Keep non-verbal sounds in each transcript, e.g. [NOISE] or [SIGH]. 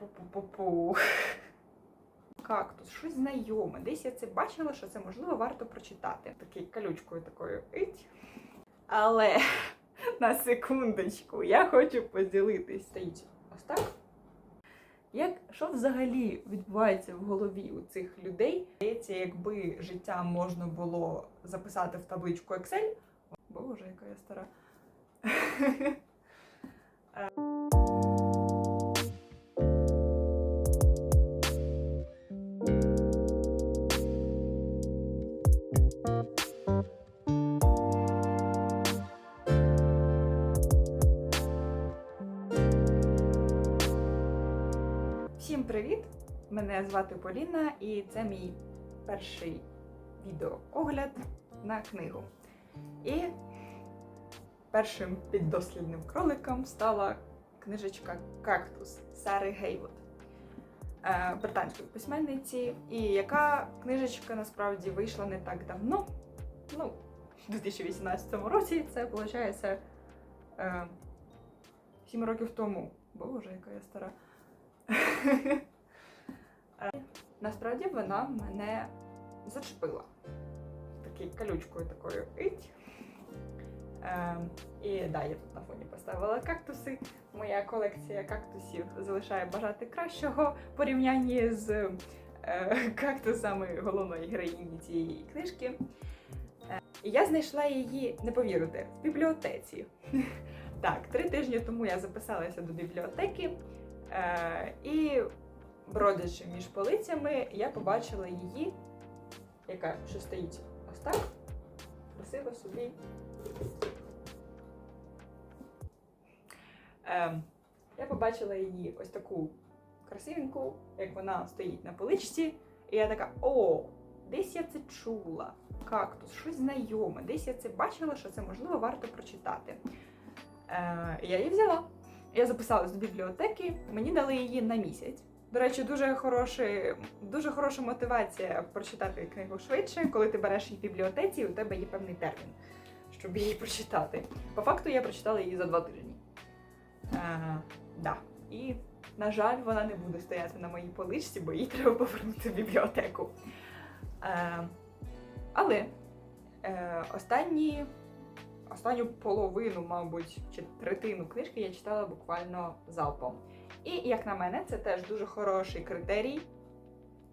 Пу-пу-пу-пу-пу. Кактус, щось знайоме. Десь я це бачила, що це можливо варто прочитати. Такий калючкою такою ить. Але [LAUGHS] на секундочку, я хочу поділитись. Стоїть ось так. Як що взагалі відбувається в голові у цих людей? Здається, якби життя можна було записати в табличку Excel. Боже, яка я стара. [LAUGHS] Мене звати Поліна, і це мій перший відеоогляд на книгу. І першим піддослідним кроликом стала книжечка Кактус Сари Гейвуд, е, британської письменниці, і яка книжечка насправді вийшла не так давно. Ну, в 2018 році це виходить е, 7 років тому. Боже, яка я стара. [LAUGHS] Насправді вона мене зачепила. Такий колючкою такою ить. Е, і да, я тут на фоні поставила кактуси. Моя колекція кактусів залишає бажати кращого в порівнянні з е, кактусами головної героїні цієї книжки. Е, я знайшла її, не повірите, в бібліотеці. [LAUGHS] Так, три тижні тому я записалася до бібліотеки. Е, і бродячи між полицями, я побачила її, яка що стоїть ось так, красиво собі. Е, я побачила її ось таку красивеньку, як вона стоїть на поличці, і я така: о, десь я це чула. Кактус, щось знайоме, десь я це бачила, що це можливо варто прочитати. Е, я її взяла. Я записалась до бібліотеки, мені дали її на місяць. До речі, дуже хороший, дуже хороша мотивація прочитати книгу швидше, коли ти береш її в бібліотеці, і у тебе є певний термін, щоб її прочитати. По факту я прочитала її за два тижні. Е, да. І, на жаль, вона не буде стояти на моїй поличці, бо їй треба повернути в бібліотеку. Е, але е, останні останню половину, мабуть, чи третину книжки я читала буквально залпом. І, як на мене, це теж дуже хороший критерій.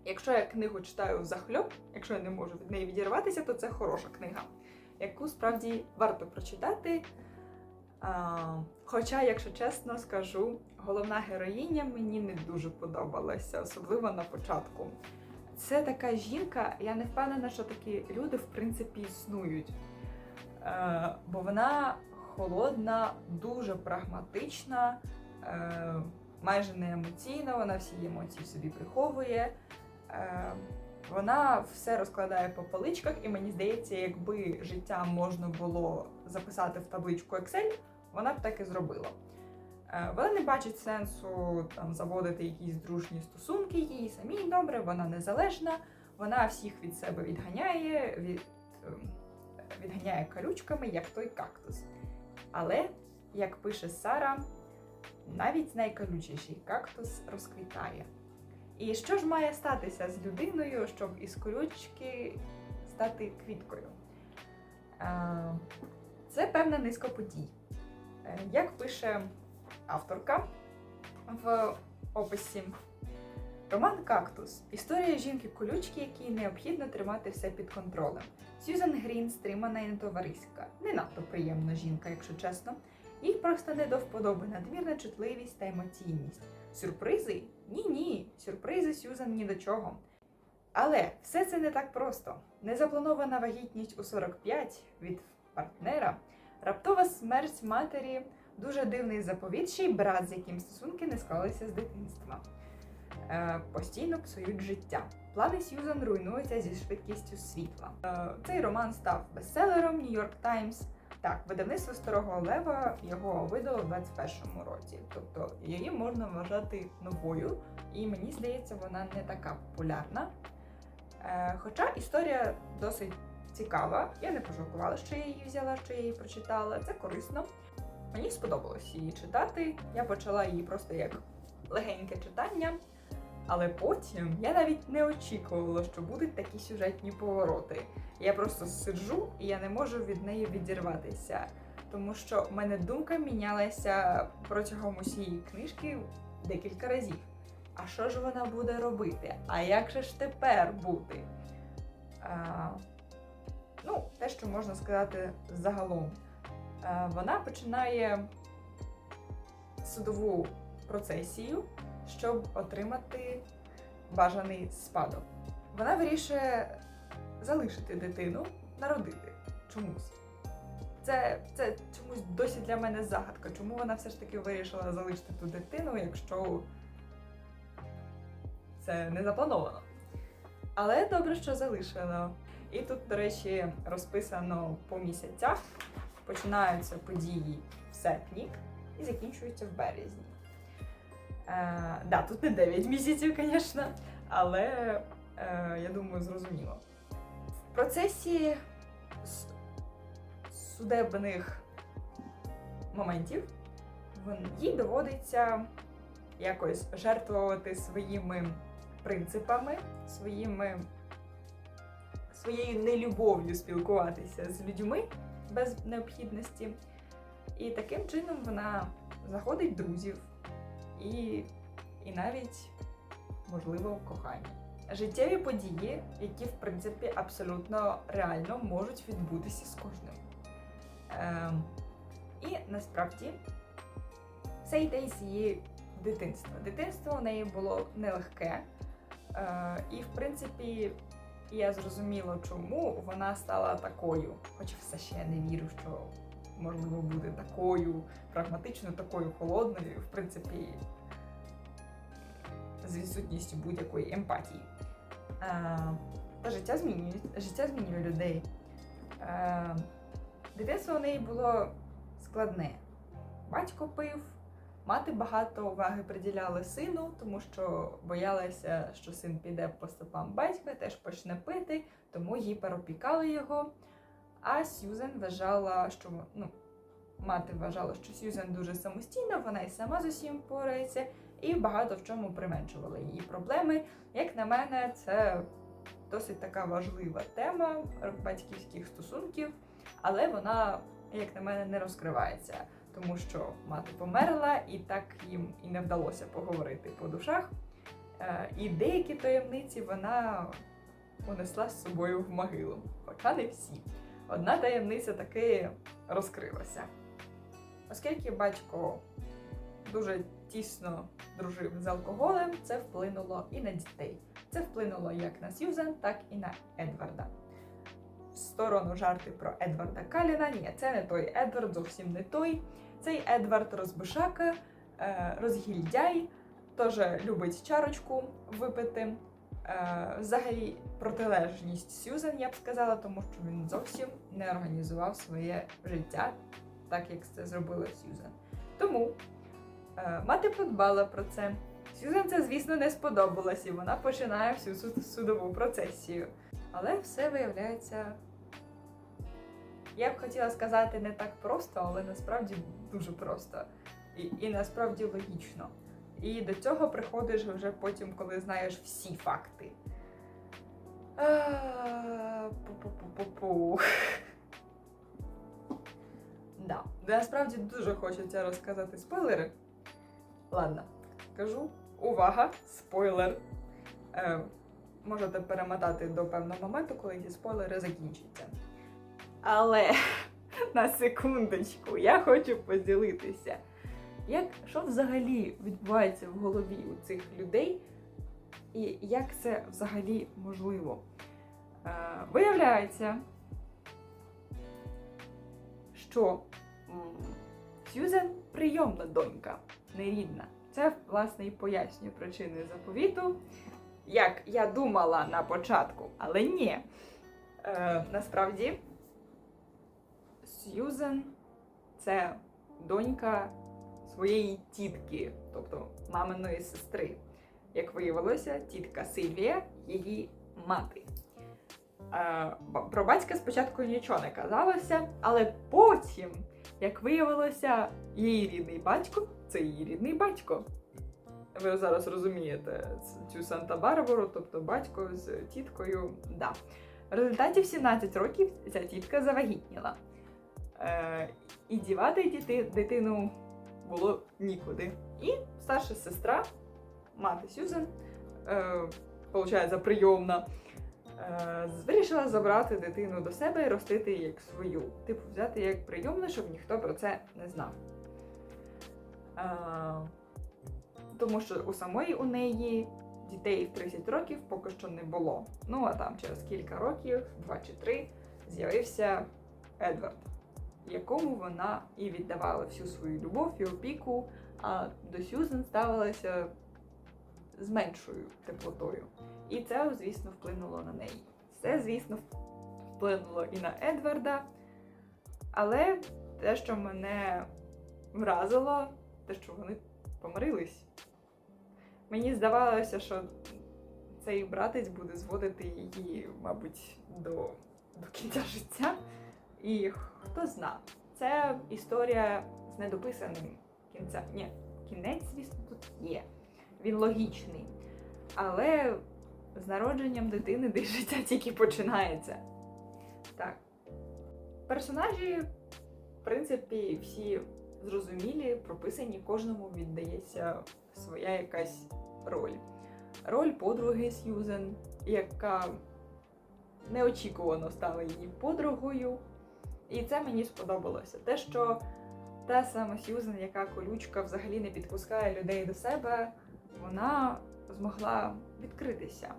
Якщо я книгу читаю захльоп, якщо я не можу від неї відірватися, то це хороша книга, яку справді варто прочитати. А, хоча, якщо чесно скажу, головна героїня мені не дуже подобалася, особливо на початку. Це така жінка, я не впевнена, що такі люди в принципі існують. Е, бо вона холодна, дуже прагматична, е, майже не емоційна, вона всі емоції собі приховує. Е, вона все розкладає по поличках, і мені здається, якби життя можна було записати в табличку Excel, вона б так і зробила. Е, Вона не бачить сенсу там заводити якісь дружні стосунки, їй самій добре, вона незалежна, вона всіх від себе відганяє, від, ем, відганяє колючками, як той кактус. Але, як пише Сара, навіть найколючіший кактус розквітає. І що ж має статися з людиною, щоб із колючки стати квіткою? Е, Це певна низка подій. Е, Як пише авторка в описі, Роман Кактус історія жінки-колючки, якій необхідно тримати все під контролем. Сьюзан Грін стримана і нетовариська. Не надто приємна жінка, якщо чесно. Їй просто не до вподоби надмірна чутливість та емоційність. Сюрпризи? Ні, ні, сюрпризи Сьюзан ні до чого. Але все це не так просто. Незапланована вагітність у 45 від партнера, раптова смерть матері, дуже дивний заповіт, ще й брат, з яким стосунки не склалися з дитинства. Е, постійно псують життя. Плани Сьюзан руйнуються зі швидкістю світла. Е, цей роман став бестселером Нью-Йорк Таймс. Так, видавництво Старого Лева його видало в 21-му році. Тобто її можна вважати новою, і мені здається, вона не така популярна. Е, хоча історія досить цікава. Я не пожалкувала, що я її взяла, що я її прочитала. Це корисно. Мені сподобалось її читати. Я почала її просто як легеньке читання. Але потім я навіть не очікувала, що будуть такі сюжетні повороти. Я просто сиджу і я не можу від неї відірватися. Тому що в мене думка мінялася протягом усієї книжки декілька разів. А що ж вона буде робити? А як же ж тепер бути? А, ну, те, що можна сказати загалом. А, вона починає судову процесію, щоб отримати бажаний спадок. Вона вирішує залишити дитину, народити чомусь. Це, це чомусь досі для мене загадка. Чому вона все ж таки вирішила залишити ту дитину, якщо це не заплановано. Але добре, що залишила. І тут, до речі, розписано по місяцях. Починаються події в серпні і закінчуються в березні. Е, да, тут не 9 місяців, звісно, але е, я думаю, зрозуміло. В процесі судебних моментів їй доводиться якось жертвувати своїми принципами, своїми, своєю нелюбов'ю спілкуватися з людьми без необхідності. І таким чином вона знаходить друзів і, і навіть, можливо, кохання. Життєві події, які в принципі абсолютно реально можуть відбутися з кожним. Ем, і насправді це йде з її дитинства. Дитинство у неї було нелегке. Е, і, в принципі, я зрозуміла, чому вона стала такою. Хоча все ще не вірю, що можливо буде такою прагматичною, такою холодною, в принципі, з відсутністю будь-якої емпатії. Е, та життя змінює, життя змінює людей. Е, дитинство у неї було складне. Батько пив, мати багато уваги приділяла сину, тому що боялася, що син піде по стопам батька, теж почне пити, тому гіперопікали його. А Сьюзен вважала, що ну, мати вважала, що Сьюзен дуже самостійна, вона і сама з усім порається, і багато в чому применшувала її проблеми. Як на мене, це досить така важлива тема батьківських стосунків, але вона, як на мене, не розкривається, тому що мати померла, і так їм і не вдалося поговорити по душах. Е, І деякі таємниці вона унесла з собою в могилу, хоча не всі. Одна таємниця таки розкрилася. Оскільки батько дуже тісно дружив з алкоголем, це вплинуло і на дітей. Це вплинуло як на Сьюзен, так і на Едварда. В сторону жарти про Едварда Каліна. Ні, це не той Едвард, зовсім не той. Цей Едвард розбишака, е, розгільдяй, теж любить чарочку випити. Е, Взагалі протилежність Сьюзен, я б сказала, тому що він зовсім не організував своє життя, так як це зробила Сьюзен. Тому е, мати подбала про це. Сьюзен це, звісно, не сподобалось, і вона починає всю суд- судову процесію. Але все виявляється. Я б хотіла сказати не так просто, але насправді дуже просто. І, і насправді логічно. І до цього приходиш вже потім, коли знаєш всі факти. Пу-пу-пу-пу-пу. Да. Насправді дуже хочеться розказати спойлери. Ладно, кажу. Увага! Спойлер! Е, можете перемотати до певного моменту, коли ці спойлери закінчаться. Але [LAUGHS] на секундочку, я хочу поділитися. Як що взагалі відбувається в голові у цих людей, і як це взагалі можливо? Е, виявляється, що м, Сьюзен прийомна донька, не рідна. Це, власне, і пояснює причини заповіту, як я думала на початку, але ні. Е, насправді, Сьюзен це донька своєї тітки, тобто маминої сестри. Як виявилося, тітка Сильвія її мати. Е, про батька спочатку нічого не казалося, але потім, як виявилося, її рідний батько це її рідний батько. Ви зараз розумієте цю Санта-Барбару, тобто батько з тіткою. Да. В результаті в 17 років ця тітка завагітніла. Е, і дівати діти, дитину було нікуди. І старша сестра, мати Сюзен, е, получається, прийомна, е, вирішила забрати дитину до себе і ростити її як свою. Типу, взяти як прийомну, щоб ніхто про це не знав. Е, тому що у самої у неї дітей в 30 років поки що не було. Ну а там через кілька років, два чи три, з'явився Едвард, якому вона і віддавала всю свою любов і опіку, а до Сюзен ставилася з меншою теплотою. І це, звісно, вплинуло на неї. Це, звісно, вплинуло і на Едварда. Але те, що мене вразило, те, що вони помирились. Мені здавалося, що цей братець буде зводити її, мабуть, до, до кінця життя. І хто зна, це історія з недописаним кінцем. Ні, кінець, звісно, тут є. Він логічний. Але з народженням дитини де життя тільки починається. Так. Персонажі, в принципі, всі зрозумілі, прописані, кожному віддається своя якась роль. Роль подруги Сьюзен, яка неочікувано стала її подругою. І це мені сподобалося. Те, що та сама Сьюзен, яка колючка взагалі не підпускає людей до себе, вона змогла відкритися.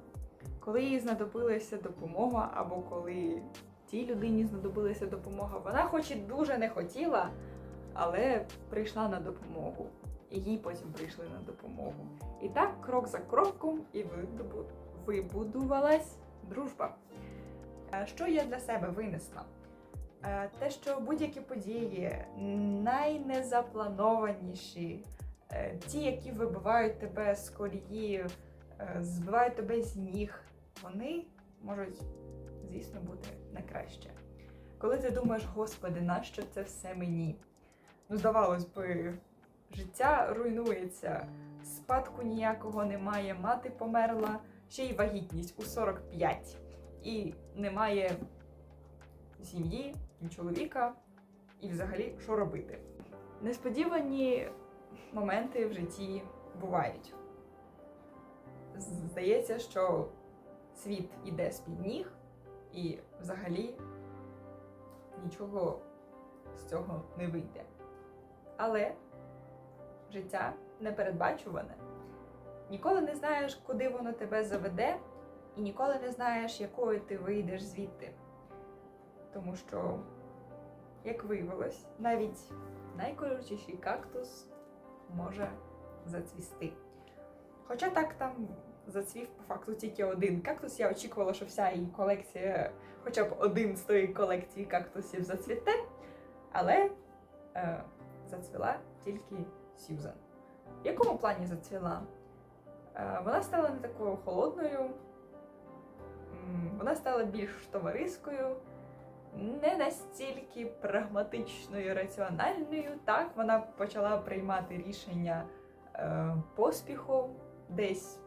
Коли їй знадобилася допомога, або коли тій людині знадобилася допомога, вона хоч і дуже не хотіла, але прийшла на допомогу. І їй потім прийшли на допомогу. І так, крок за кроком, і вибудувалась дружба. Е, Що я для себе винесла? Е, Те, що будь-які події найнезапланованіші, е, ті, які вибивають тебе з колії, е, збивають тебе з ніг, вони можуть, звісно, бути на краще. Коли ти думаєш, господи, нащо це все мені? Ну, здавалось би, життя руйнується, спадку ніякого немає, мати померла, ще й вагітність у 45. І немає сім'ї, чоловіка, і взагалі що робити. Несподівані моменти в житті бувають. Здається, що світ іде з-під ніг, і взагалі нічого з цього не вийде. Але життя непередбачуване. Ніколи не знаєш, куди воно тебе заведе, і ніколи не знаєш, якою ти вийдеш звідти. Тому що, як виявилось, навіть найколючіший кактус може зацвісти. Хоча так там зацвів по факту тільки один кактус. Я очікувала, що вся її колекція, хоча б один з тої колекції кактусів зацвіте, але е, зацвіла тільки Сьюзан. В якому плані зацвіла? Е, вона стала не такою холодною, вона стала більш товариською, не настільки прагматичною, раціональною. Так, вона почала приймати рішення е, поспіхом, десь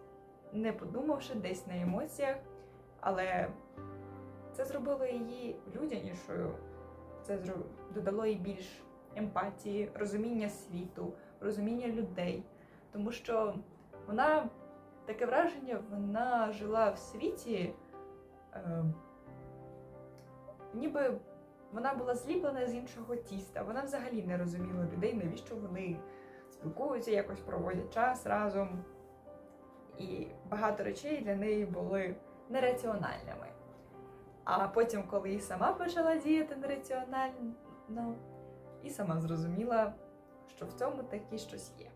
не подумавши, десь на емоціях, але це зробило її людянішою, це додало їй більш емпатії, розуміння світу, розуміння людей. Тому що вона таке враження, вона жила в світі, е, ніби вона була зліплена з іншого тіста. Вона взагалі не розуміла людей, навіщо вони спілкуються, якось проводять час разом. І багато речей для неї були нераціональними. А потім, коли і сама почала діяти нераціонально, і сама зрозуміла, що в цьому таки щось є.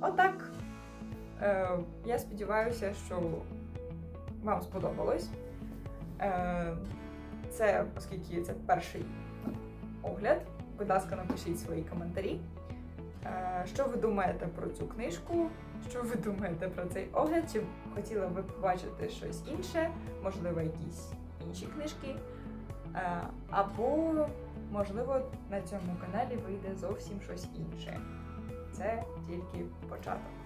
Отак. Е, я сподіваюся, що вам сподобалось. Е, це, оскільки це перший огляд, будь ласка, напишіть свої коментарі. Е, що ви думаєте про цю книжку? Що ви думаєте про цей огляд? Чи хотіли ви побачити щось інше, можливо, якісь інші книжки? Е, або, можливо, на цьому каналі вийде зовсім щось інше. Це тільки початок.